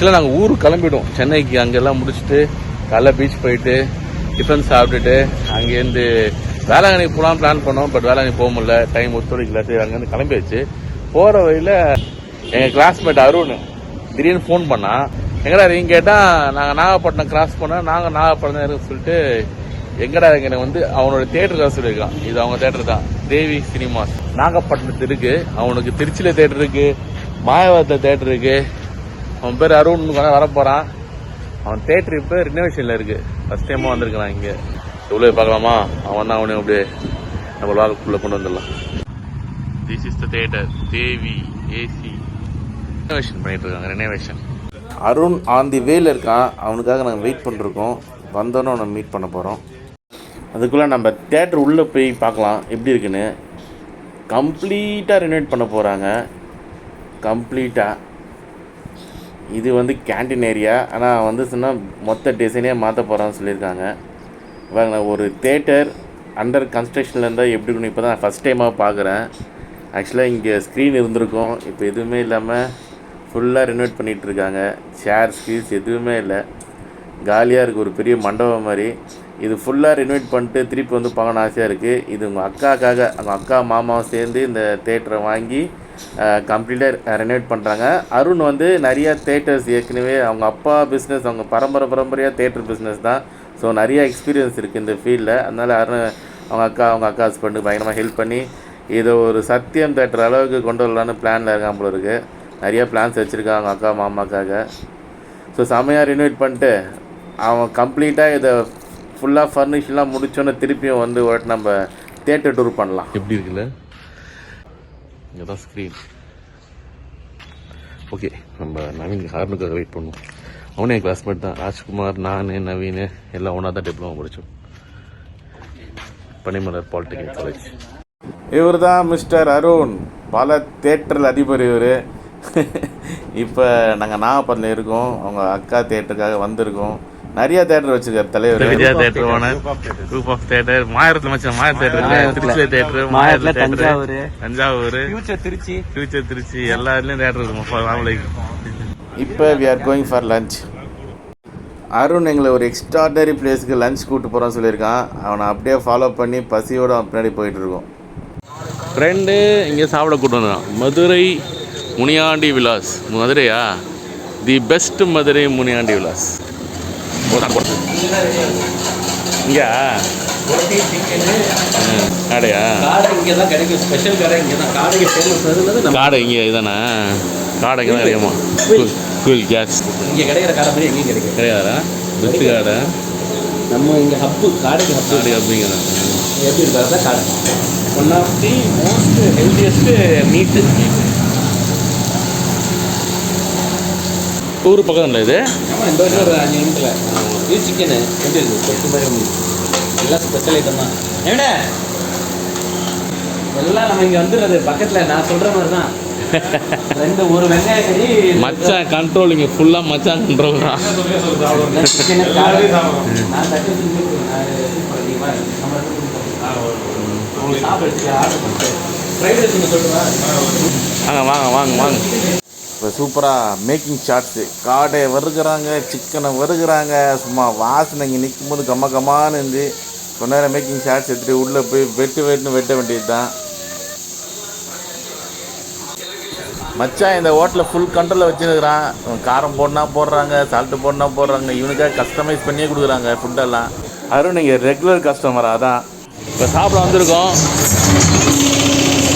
ஆக்சுவலாக நாங்கள் ஊருக்கு கிளம்பிடுவோம் சென்னைக்கு அங்கெல்லாம் முடிச்சுட்டு காலைல பீச் போயிட்டு டிஃபன் சாப்பிட்டுட்டு அங்கேருந்து வேளாங்கண்ணி போகலாம் பிளான் பண்ணோம். பட் வேளாங்கண்ணி போக முடியல. டைம் ஒத்துழைக்கல. சரி அங்கேருந்து கிளம்பியாச்சு. போகிற வழியில் எங்கள் கிளாஸ்மேட் அருண் திடீர்னு ஃபோன் பண்ணான் எங்கடா நீங்கள் கேட்டால் நாங்கள் நாகப்பட்டினம் கிராஸ் பண்ணோம். நாங்கள் நாகப்பட்டினம் சொல்லிட்டு எங்கடா இங்க வந்து அவனோட தேட்டர் காசு சொல்லியிருக்கான். இது அவங்க தேட்டர் தான். தேவி சினிமாஸ். நாகப்பட்டினத்து இருக்கு. அவனுக்கு திருச்சியில தேட்டர் இருக்கு. மாயவரத்தில் தேட்டர் இருக்கு. அவன் பேர் அருண் வர போறான் அவன் தேட்டர் இப்போ ரினோவேஷன்ல இருக்கு. ஃபர்ஸ்ட் டைமா வந்திருக்கான் இங்க. எவ்வளோ பார்க்கலாமா? அவன் தான் அவனே அப்படியே நம்ம லாக்குள்ள கொண்டு வந்துடலாம். This is the theatre Devi AC renovation பண்ணிட்டு இருக்காங்க ரினோவேஷன் அருண் ஆன் தி வேல இருக்கான். அவனுக்காக நாங்கள் வெயிட் பண்ணிருக்கோம். வந்தோன்னே அவனை மீட் பண்ண போகிறோம் அதுக்குள்ளே நம்ம தேட்டர் உள்ளே போய் பார்க்கலாம். எப்படி இருக்குன்னு. கம்ப்ளீட்டாக ரினோவேட் பண்ண போகிறாங்க கம்ப்ளீட்டாக இது வந்து கேண்டீன் ஏரியா ஆனால் வந்து சொன்னால் மொத்த டிசைனே மாற்ற போகிறான்னு சொல்லியிருக்காங்க. பாருங்க ஒரு தேட்டர் அண்டர் கன்ஸ்ட்ரக்ஷனில் இருந்தால் எப்படி இருக்கணும்? இப்போ தான் ஃபஸ்ட் டைமாக பார்க்குறேன் ஆக்சுவலாக இங்கே ஸ்க்ரீன் இருந்திருக்கும். இப்போ எதுவுமே இல்லாமல் ஃபுல்லாக ரினோவேட் பண்ணிகிட்டு இருக்காங்க. சேர் ஸ்கீல்ஸ் எதுவுமே இல்லை. காலியாக இருக்குது ஒரு பெரிய மண்டபம் மாதிரி. இது ஃபுல்லாக ரினோவேட் பண்ணிட்டு திருப்பி வந்து பார்க்கணும்னு ஆசையாக இருக்குது இது உங்கள் அக்காக்காக அவங்க அக்கா மாமாவும் சேர்ந்து இந்த தேட்டரை வாங்கி கம்ப்ளீட்டாக ரெனோவேட் பண்ணுறாங்க அருண் வந்து நிறையா தேட்டர்ஸ் ஏற்கனவே அவங்க அப்பா பிஸ்னஸ் அவங்க பரம்பரை பரம்பரையாக தேட்டர் பிஸ்னஸ் தான். ஸோ நிறைய எக்ஸ்பீரியன்ஸ் இருக்குது இந்த ஃபீல்டில் அதனால் அருண் அவங்க அக்கா அவங்க அக்கா ஹஸ்பண்டுக்கு பயங்கரமாக ஹெல்ப் பண்ணி இதை ஒரு சத்தியம் தேட்டர் அளவுக்கு கொண்டு வரலான்னு பிளானில் இருக்கான் போல இருக்கு. நிறைய பிளான்ஸ் வச்சுருக்காங்க அவங்க அக்கா மாமாக்காக. ஸோ செமையாக ரினோவேட் பண்ணிட்டு அவன் கம்ப்ளீட்டாக இதை ஃபுல்லாக ஃபர்னிஷ்லாம் முடிச்சோன்னே திருப்பியும் வந்து ஒரு வாட்டி நம்ம தேட்டர் டூர் பண்ணலாம். எப்படி இருக்குல்ல? இங்கே தான் ஸ்க்ரீன் ஓகே நம்ம நவீன் ஹார்னுக்காக வெயிட் பண்ணுவோம் அவனே என் கிளாஸ்மேட் தான். ராஜ்குமார் நான் நவீன் எல்லாம் ஒன்றா தான் டிப்ளமோ படித்தோம் பனிமலர் பாலிடெக்னிக் காலேஜ் இவர் தான் மிஸ்டர் அருண். பல தேட்டரில் அதிபர் இவர். இப்போ நாங்கள் நாகப்பட்டினம் இருக்கோம். அவங்க அக்கா தேட்டருக்காக வந்திருக்கோம். நிறைய தேட்டர் வச்சிருக்காரு தலைவர். Vijaya theatre owner group of theatre மாயரத்தில் மச்சான் மாய தேட்டர் திருச்சி தேட்டர் மாயத்துல தஞ்சாவூர். தஞ்சாவூர். ஃபியூச்சர் திருச்சி. ஃபியூச்சர் திருச்சி. எல்லா இதுலயும் தேட்டர் இருக்கும் ஃபேமிலிக்கு இப்போ we are going for lunch Arun எங்களை ஒரு எக்ஸ்ட்ராடனரி பிளேஸ்க்கு லஞ்ச் கூட்டு போகிறோம்னு சொல்லியிருக்கான். அவனை அப்படியே ஃபாலோ பண்ணி பசியோடு பின்னாடி போயிட்டு இருக்கோம். ஃப்ரெண்டு இங்கே சாப்பிட கூட்டு வந்தான். Madurai Muniyandi Vilas. மதுரையா? The best Madurai Muniyandi Vilas. இங்கே கடையா காடை இங்கே தான் கிடைக்கும். ஸ்பெஷல் காடை இங்கே தான் காடைக்கு ஃபேமஸ் காடை இங்கே இதானே? காடை இங்கே தான் கிடைக்குமா குயில் கேஸ் இங்கே கிடைக்கிற காடை மாதிரி எங்கேயும் கிடைக்கும் கிடையாதா? பெஸ்ட் காடை. நம்ம இங்கே ஹப்பு காடைக்கு ஹப்பு எப்படி தான் காடை. One of the most healthiest meat ஊர் பக்கம் இல்லை இது இந்த வருஷம் ஒரு அஞ்சு நிமிஷத்தில் இது சிக்கனு எப்படி இருக்குது கொத்து மாதிரி. எல்லாம் ஸ்பெஷல் ஐட்டம் தான் எവിടെ எல்லாம் நம்ம இங்கே வந்துடுறது பக்கத்தில் நான் சொல்கிற மாதிரி தான் ரெண்டு ஒரு வெங்காய கறி மச்சான் கண்ட்ரோல் இங்கே ஃபுல்லாக மச்சான் கண்ட்ரோல் தான் வாங்க வாங்க வாங்க வாங்க இப்போ சூப்பராக மேக்கிங் ஷாட்ஸு காடை வறுக்கிறாங்க சிக்கனை வறுக்கிறாங்க சும்மா வாசனை இங்கே நிற்கும் போது கம்ம கம்மான்னு இருந்து கொஞ்ச நேரம் மேக்கிங் ஷாட்ஸ் எடுத்துகிட்டு உள்ளே போய் வெட்டு வெட்டுன்னு வெட்ட வேண்டியது தான் மச்சான் இந்த ஹோட்டலில் ஃபுல் கண்ட்ரோலில் வச்சுருக்கிறான். காரம் போடனா போடுறாங்க சால்ட்டு போடனா போடுறாங்க. இவனுக்காக கஸ்டமைஸ் பண்ணியே கொடுக்குறாங்க ஃபுட்டெல்லாம் அருண் நீங்கள் ரெகுலர் கஸ்டமர் அதான் இப்போ சாப்பிட வந்திருக்கோம்.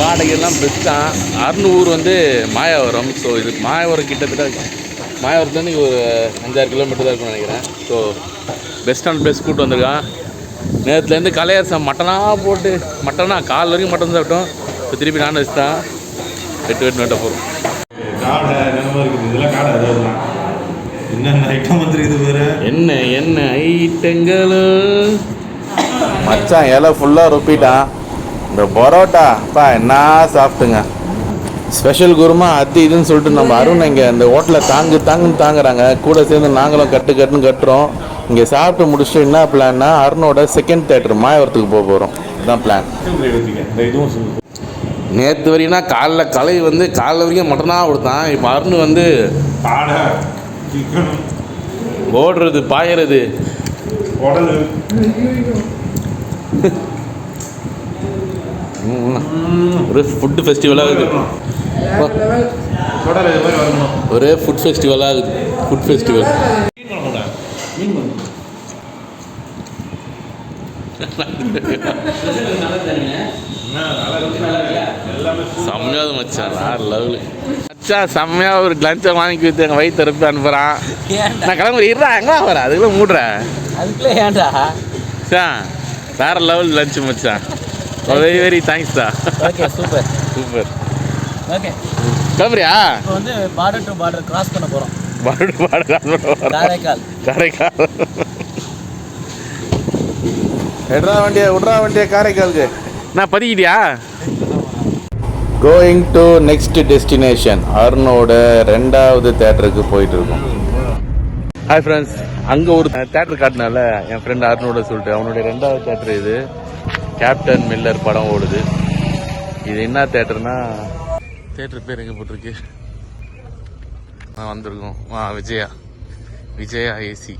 வாடகையெல்லாம் பெஸ்ட்டான் அருணூர் வந்து மாயாவரம். ஸோ இது மாயாவரம் கிட்டத்தட்ட மாயாவரத்துலேருந்து இங்கே ஒரு அஞ்சாறு கிலோமீட்டர் தான் இருக்கும்னு நினைக்கிறேன். ஸோ பெஸ்ட்டான பிளேஸ் கூப்பிட்டு வந்திருக்கான். நேரத்துலேருந்து கலையரசம் மட்டனாக போட்டு மட்டனா கால் வரைக்கும் மட்டன் சாப்பிட்டோம். இப்போ திருப்பி நான்வெஜ் தான் வெட்டு வெட்டு வெட்ட போகிறோம் காடை என்னமோ இருக்குது. இதெல்லாம் காடை அதாவது தான். என்னென்ன ஐட்டம் வந்துருக்குது வேறு என்ன என்ன ஐட்டங்களும் மச்சான் இலை ஃபுல்லாக ரொப்பிட்டான். இந்த பரோட்டா அப்பா என்ன சாப்பிட்டுங்க. ஸ்பெஷல் குருமா அது இதுன்னு சொல்லிட்டு நம்ம அருண் இங்கே இந்த ஹோட்டலில் தாங்கு தாங்குன்னு தாங்குறாங்க. கூட சேர்ந்து நாங்களும் கட்டு கட்டுன்னு கட்டுறோம். இங்கே சாப்பிட்டு முடிச்சுட்டு என்ன பிளான்னா அருணோட செகண்ட் தேட்டர் மாயவரத்துக்கு போக போகிறோம் இதுதான் பிளான். நேற்று வரைக்கும்னா காலைல கலை வந்து காலைல வரைக்கும் மட்டனாக கொடுத்தான். இப்போ அருண் வந்து ஓடுறது பாயறது. உடல். ஒரு ஃபுட் ஃபெஸ்டிவல் ஆகுது உடல் இது மாதிரி வரணும் ஒரே ஃபுட் ஃபெஸ்டிவல் ஆகுது ஃபுட் ஃபெஸ்டிவல் செம்மையாக மச்சான். வேறு லெவலு மச்சான் செம்மையாக ஒரு லஞ்சை வாங்கி வைத்து எங்கள் வயிற்று திருப்பி அனுப்புகிறான் நான் கிளம்புறேன். இருடா எங்கே அதுக்குள்ளே மூடுறேன். அதுக்குள்ளே ஏன்டா? வேறு லெவல் லஞ்சு மச்சான். வெரி வெரி தேங்க்ஸ்டா ஓகே சூப்பர் சூப்பர் ஓகே கிளம்புறியா இப்போ வந்து பார்டர் டு பார்டர் கிராஸ் பண்ண போகிறோம் பாடு பாடு காரைக்கால். காரைக்கால். எடுறா வண்டியை விட்றா வண்டியை காரைக்காலுக்கு. நான் பதிக்கிட்டியா? கோயிங் டு நெக்ஸ்ட் டெஸ்டினேஷன் அருணோட ரெண்டாவது தேட்டருக்கு போயிட்டு இருக்கோம் ஹாய் ஃப்ரெண்ட்ஸ் அங்கே ஒரு தேட்டர் காட்டினால என் ஃப்ரெண்ட் அருணோட சொல்லிட்டு அவனுடைய ரெண்டாவது தேட்டர் இது. கேப்டன் மில்லர் படம் ஓடுது. இது என்ன தேட்டர்னா? தேட்டர் பேர் எங்கே போட்டிருக்கு? ஆ வந்திருக்கோம். ஆ விஜயா. விஜயா ஏசி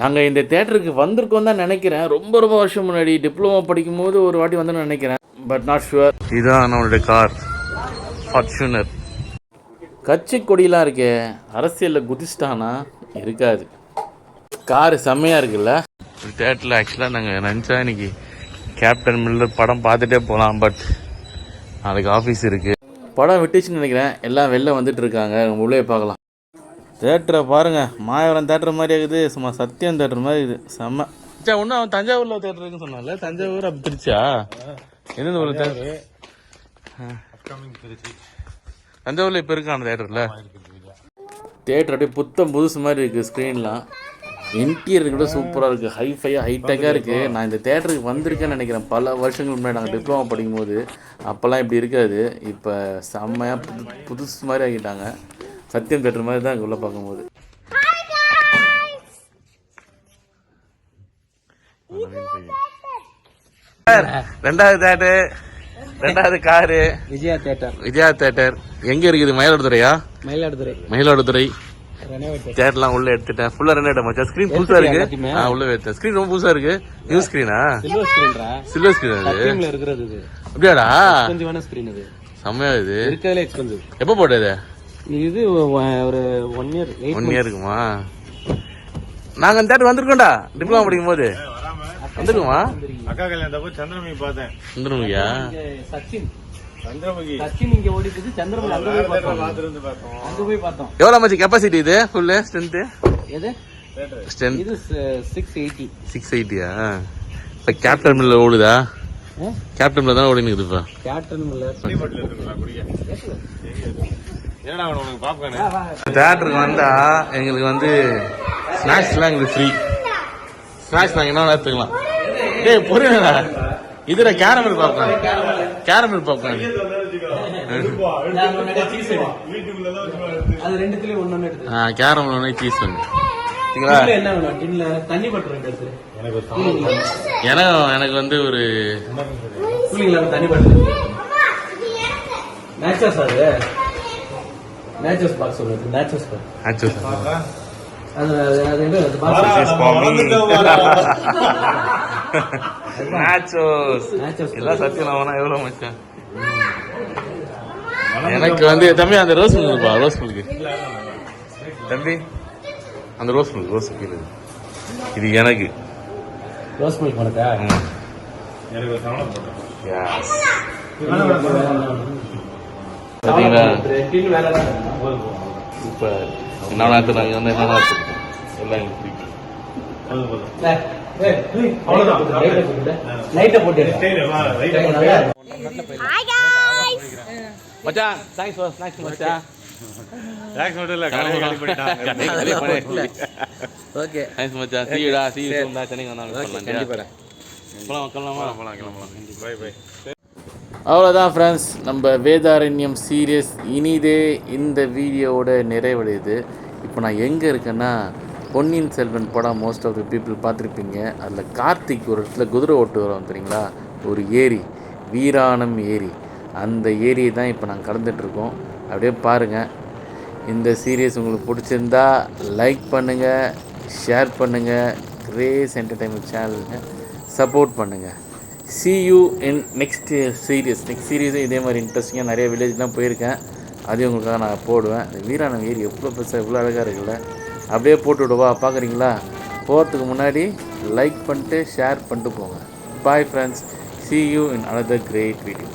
நாங்கள் இந்த தேட்டருக்கு வந்திருக்கோம் தான் நினைக்கிறேன். ரொம்ப ரொம்ப வருஷம் முன்னாடி டிப்ளமோ படிக்கும் போது ஒரு வாட்டி வந்தோம்னு நினைக்கிறேன். பட் நாட் ஷுவர் இதுதான் நம்மளுடைய கார். ஃபார்ச்சுனர் கட்சி கொடியெலாம் இருக்கே. அரசியலில் குதிச்சிட்டானா? இருக்காது. காரு செம்மையாக இருக்குல்ல? தேட்டரில் ஆக்சுவலாக நாங்கள் நினச்சா இன்னைக்கு கேப்டன் மில்லர் படம் பார்த்துட்டே போகலாம் பட் நாளைக்கு ஆஃபீஸ் இருக்குது படம் விட்டுச்சுன்னு நினைக்கிறேன். எல்லாம் வெளில வந்துட்டு இருக்காங்க. நம்ம உள்ளே பார்க்கலாம். தேட்டரை பாருங்க. மாயவரம் தேட்டர் மாதிரி இருக்குது. சும்மா சத்தியம் தேட்டர் மாதிரி இருக்குது. செம்ம சே ஒன்றும் அவன் தஞ்சாவூர்ல தேட்டர் இருக்குன்னு சொன்னால தஞ்சாவூர் அப்படி திருச்சா எந்தெந்த ஊர் தேட்டர்? தஞ்சாவூர்ல இப்போ இருக்கான தேட்டர்ல? தேட்டர் அப்படியே புத்தம் புதுசு மாதிரி இருக்குது ஸ்க்ரீன்லாம் இன்டீரியர் கூட சூப்பராக இருக்குது ஹைஃபையாக ஹைடெக்காக இருக்குது நான் இந்த தேட்டருக்கு வந்திருக்கேன்னு நினைக்கிறேன். பல வருஷங்களுக்கு முன்னாடி நாங்கள் டிப்ளமா படிக்கும்போது. அப்போல்லாம் இப்படி இருக்காது. இப்போ செம்மையாக புது புதுசு மாதிரி ஆகிட்டாங்க. சத்தியம் தேட்டர் மாதிரி தான் உள்ள பார்க்கும்போது. ரெண்டாவது தேட்டர் ரெண்டாவது car. Vijaya theatre Vijaya theatre எங்க இருக்குது? மயிலாடுதுறையா? மயிலாடுதுறை. மயிலாடுதுறை. சேர்லாம் உள்ள எடுத்துட்டேன். ஃபுல்லா ரெண்டு மச்சான் ஸ்கிரீன் புதுசா இருக்கு? ஆ உள்ள எடுத்தேன் ஸ்கிரீன் ரொம்ப புதுசா இருக்கு. நியூ ஸ்கிரீனா சில்வர் ஸ்கிரீன்ரா சில்வர் ஸ்கிரீன் அது சத்தியம்ல இருக்கிறது இது. அப்படியாடா? எக்ஸ்பென்சிவான ஸ்கிரீன் இது. செம்மையா இது. இருக்கிறதுல எக்ஸ்பென்சிவ் எப்போ போட்டது? இது ஒரு one year eight one year இருக்குமா? நாங்க அந்த தேட்டர் வந்திருக்கோம்டா. டிப்ளமா படிக்கும் போது வந்துருக்குமா? அக்கா கல்யாணத்தப்போ சந்திரமுகி பார்த்தேன். வந்துருமையா சச்சின். சந்திரமுகி. சச்சின் இங்க ஓடிட்டு சந்திரமணி அங்க போய் பார்த்தோம். பார்த்துருந்து பார்த்தோம். அங்க போய் பார்த்தோம். எவ்வளவு மச்சி கெப்பாசிட்டி இது? ஃபுல்லு ஸ்ட்ரென்த் எது? ஸ்ட்ரென்த் இது சிக்ஸ் எயிட்டி சிக்ஸ் எயிட்டியா இப்போ கேப்டன் மில்ல ஓடுதா? கேப்டன் மில்ல தானே ஓடினு இப்போ கேப்டன் குடிக்க. என்னடா அவன் உனக்கு பாப்கார்னு தேட்டருக்கு வந்தா எங்களுக்கு வந்து ஸ்நாக்ஸ்லாம் எங்களுக்கு ஃப்ரீ ஸ்நாக்ஸ் நாங்கள் என்ன எடுத்துக்கலாம். டேய் புரியலடா இதுல கேரமல் பாப்கார்ன் கேரமல் பாப்கார்ன் அது ரெண்டுத்துலயும் ஒண்ணு ஒண்ணு. எடுத்து ஆ கேரமல் ஒன்று சீஸ் எடுத்து. எனக்கு வந்து ஒரு கூலிங்ல தண்ணி பட்டு நேச்சர்ஸ் அது. நேச்சர்ஸ் பாக்ஸ் நேச்சர்ஸ் பாக்ஸ் ஆச்சு அது அது- அது என்ன? அது வரா, பாக்ஸ் நாச்சோஸ். எல்லாம் சத்தியம் வேணா எவ்வளோ மச்சான் எனக்கு வந்து தம்பி அந்த ரோஸ் மில்க் பா ரோஸ் மில்க் தம்பி அந்த ரோஸ் மில்க் ரோஸ் மில்க் இது எனக்கு ரோஸ் மில்க் உனக்கா என்னென்ன நாங்கள் வந்து என்னென்ன எடுத்துருக்கோம் எல்லாம் எனக்கு பிடிக்கும் மச்சான் தேங்க்ஸ் ஃபார் ஸ்நாக்ஸ் மச்சான். டாக்ஸ் மட்டும் இல்ல கடை காலி பண்ணிட்டாங்க ஓகே தேங்க்ஸ் மச்சான். See you டா see you soon டா. சென்னைக்கு வந்தாலும் கண்டிப்பா போலாம் கிளம்பலாமா போலாம் கிளம்பலாம். பை பை அவ்வளோதான் ஃப்ரெண்ட்ஸ் நம்ம வேதாரண்யம் சீரியஸ் இனிதே இந்த வீடியோவோட நிறைவடையுது. இப்போ நான் எங்கே இருக்கேன்னா பொன்னியின் செல்வன் படம் மோஸ்ட் ஆஃப் த பீப்புள் பார்த்துருப்பீங்க. அதில் கார்த்திக் ஒரு இடத்துல குதிரை ஓட்டு வரோம் தெரியுங்களா? ஒரு ஏரி வீராணம் ஏரி. அந்த ஏரியை தான் இப்போ நாங்கள் கடந்துட்டுருக்கோம் அப்படியே பாருங்கள் இந்த சீரியஸ் உங்களுக்கு பிடிச்சிருந்தா லைக் பண்ணுங்கள் ஷேர் பண்ணுங்கள் கிரேஸ் என்டர்டைன்மெண்ட் சேனலுங்க சப்போர்ட் பண்ணுங்கள் see you in next series next சீரியஸும் இதே மாதிரி இன்ட்ரெஸ்டிங்காக நிறைய வில்லேஜ்லாம் போயிருக்கேன். அதையும் உங்களுக்காக நான் போடுவேன். வீராணம் ஏரி எவ்வளோ பெருசாக எவ்வளோ அழகாக இருக்குல்ல. அப்படியே போட்டு விடுவா பார்க்குறீங்களா? போகிறதுக்கு முன்னாடி லைக் பண்ணிட்டு ஷேர் பண்ணிட்டு போங்க. Bye friends see you in another great video